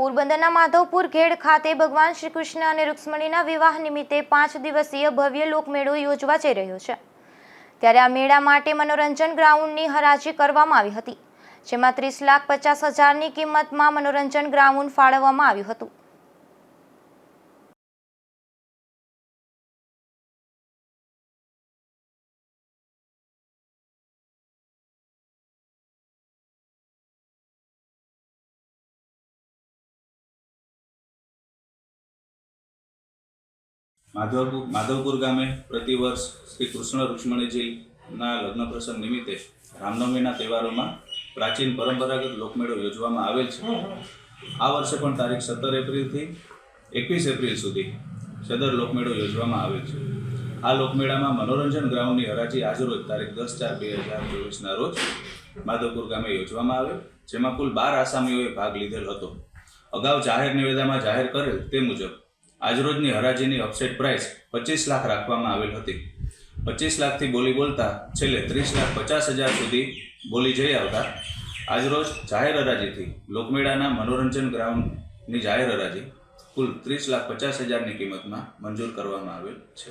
પોરબંદરના માધવપુર ઘેડ ખાતે ભગવાન શ્રી કૃષ્ણ અને રૂક્ષ્મણીના વિવાહ નિમિત્તે પાંચ દિવસીય ભવ્ય લોકમેળો યોજવા જઈ રહ્યો છે. ત્યારે આ મેળા માટે મનોરંજન ગ્રાઉન્ડની હરાજી કરવામાં આવી હતી, જેમાં ત્રીસ લાખ પચાસ હજારની કિંમતમાં મનોરંજન ગ્રાઉન્ડ ફાળવવામાં આવ્યું હતું. માધવપુર માધવપુર ગામે પ્રતિવર્ષ શ્રી કૃષ્ણ રૂક્ષ્મણીજીના લગ્ન પ્રસંગ નિમિત્તે રામનવમીના તહેવારોમાં પ્રાચીન પરંપરાગત લોકમેળો યોજવામાં આવેલ છે. આ વર્ષે પણ તારીખ સત્તર એપ્રિલથી એકવીસ એપ્રિલ સુધી સદર લોકમેળો યોજવામાં આવેલ છે. આ લોકમેળામાં મનોરંજન ગ્રાઉન્ડની હરાજી આજરોજ તારીખ દસ ચાર બે હજાર ચોવીસના રોજ માધવપુર ગામે યોજવામાં આવે જેમાં કુલ બાર આસામીઓએ ભાગ લીધેલ હતો. અગાઉ જાહેર નિવેદનમાં જાહેર કરેલ તે મુજબ આજરોજની હરાજીની અપસેટ પ્રાઇસ પચીસ લાખ રાખવામાં આવેલ હતી. પચીસ લાખથી બોલી બોલતા છેલ્લે ત્રીસ લાખ પચાસ હજાર સુધી બોલી જઈ આવતા આજરોજ જાહેર હરાજીથી લોકમેળાના મનોરંજન ગ્રાઉન્ડની જાહેર હરાજી કુલ ત્રીસ લાખ પચાસ હજારની કિંમતમાં મંજૂર કરવામાં આવેલ છે.